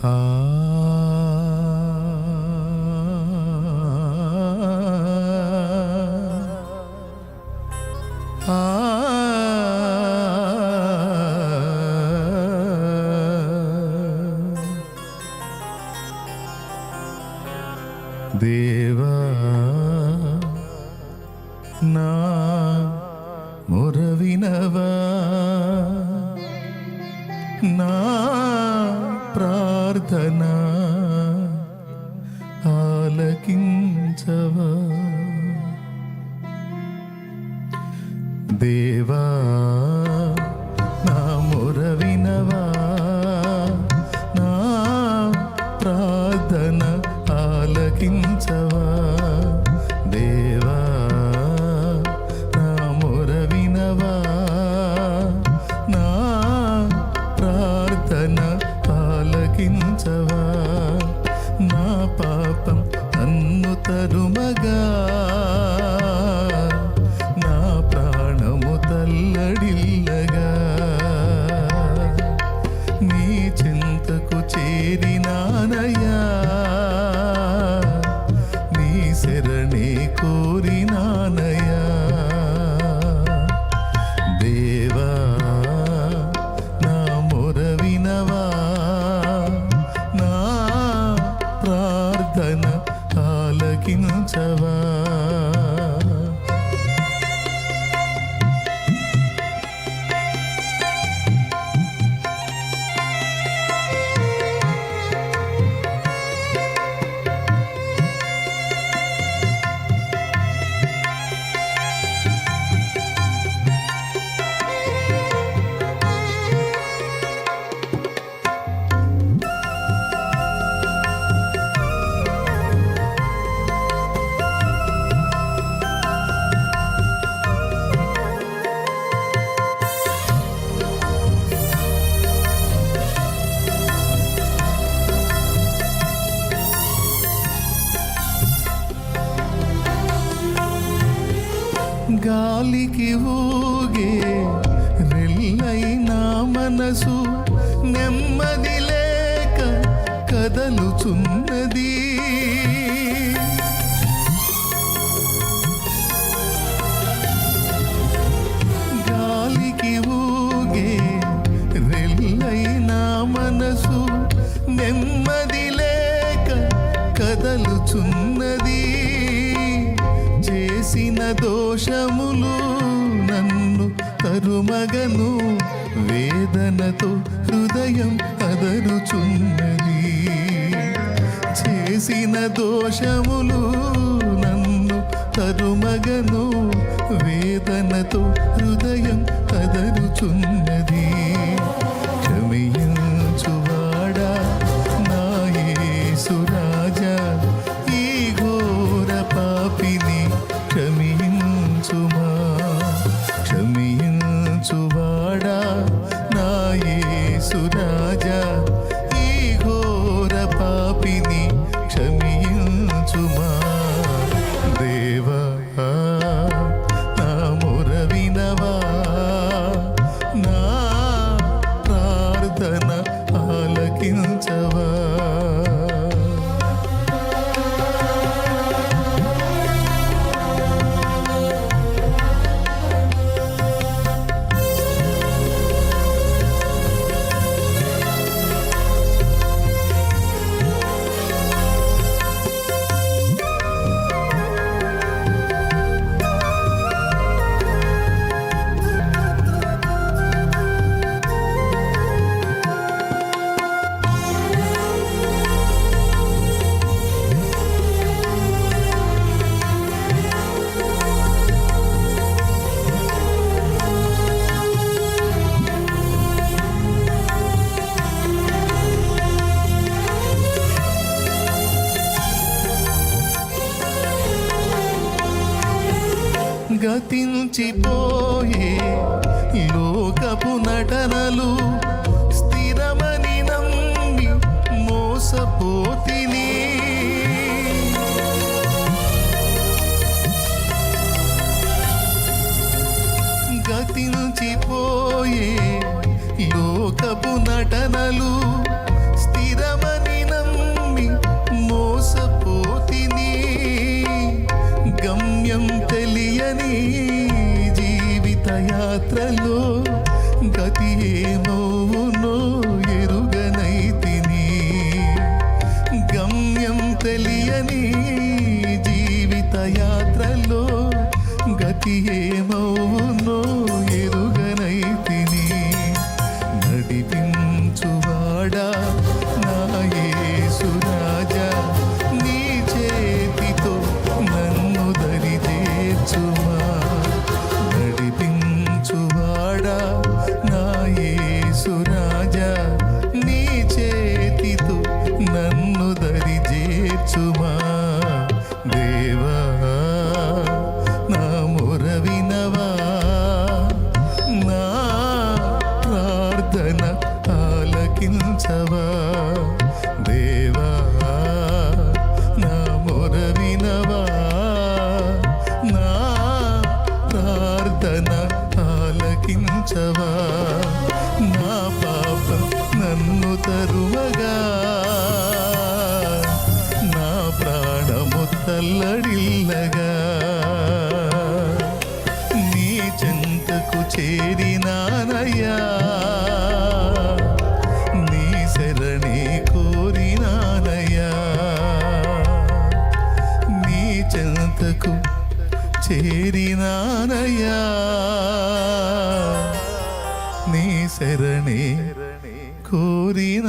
ఆ ఆ దేవా నా మురవినవా నా ప్రార్థన ఆలకించవా? దేవా తరుమగా గాలికి ఊగే రెల్లైనా మనసు నెమ్మది లేక కదలుచున్నది. గాలికి ఊగే రెల్లైనా మనసు నెమ్మది లేక కదలుచున్నది. చేసిన దోషములు నన్ను తరుమగను. వేదనతో హృదయం అదరుచున్నది. చేసిన దోషములు నన్ను తరుమగను. వేదనతో హృదయం అదరుచున్నది. సురా గతించిపోయే లోకపు నటనలు స్థిరమని నమ్మి మోసపోతిని. గతించిపోయే లోకపు నటనలు రథయాత్రలో గతి ఏమోవునో ఎరుగనైతిని. గమ్యం తెలియని జీవిత యాత్రలో గతి ఏమవునో tomorrow. ఎక్కడిల్లగా నీ చెంతకు చేరినానయ్యా. నీ శరణి కోరినానయ్యా. నీ చెంతకు చేరినానయ్యా. నీ శరణి కోరినానయ్యా.